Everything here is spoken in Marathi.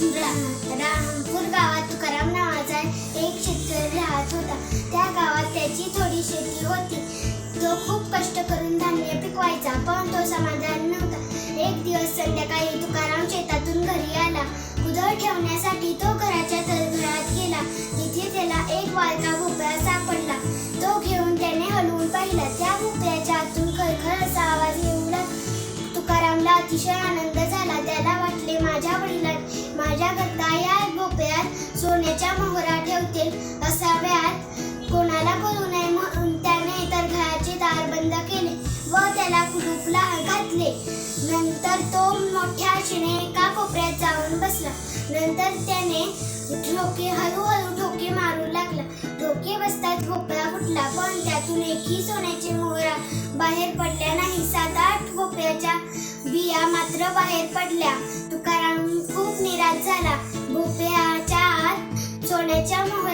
रामपूर गावात तुकाराम नावाचा एक शेतकरी राहत होता. त्या गावात त्याची थोडी शेती होती. तो खूप कष्ट करून धान्य पिकवायचा पण तो समाधान नव्हता. एक दिवस संध्याकाळी तुकाराम शेतातून घरी आला. उदळ ठेवण्यासाठी तो घराच्या तळघरात गेला. तिथे त्याला एक वालका भोपळा सापडला. तो घेऊन त्याने हलवून पाहिला. त्या भोपळ्या करता या भोपळ्यात सोन्याच्या मोहरा ठेवतील असाव्यात कोणाला कळू नये म्हणून त्याने तर घराचे दार बंद केले व त्याला कुलूपला घातले. नंतर तो मोठ्या आशेने एका कोपऱ्यात जाऊन बसला. नंतर त्याने ठोके हळूहळू ठोके मारू लागला. ठोके बसतात भोपळा फुटला पण त्यातून एकही सोन्याची मोहरा बाहेर पडल्या नाही. साधा आठ बिया मात्र बाहेर पडल्या. तुकाराम खूप निराश झाला. भोपळ्याच्या आत सोन्याच्या मोहरा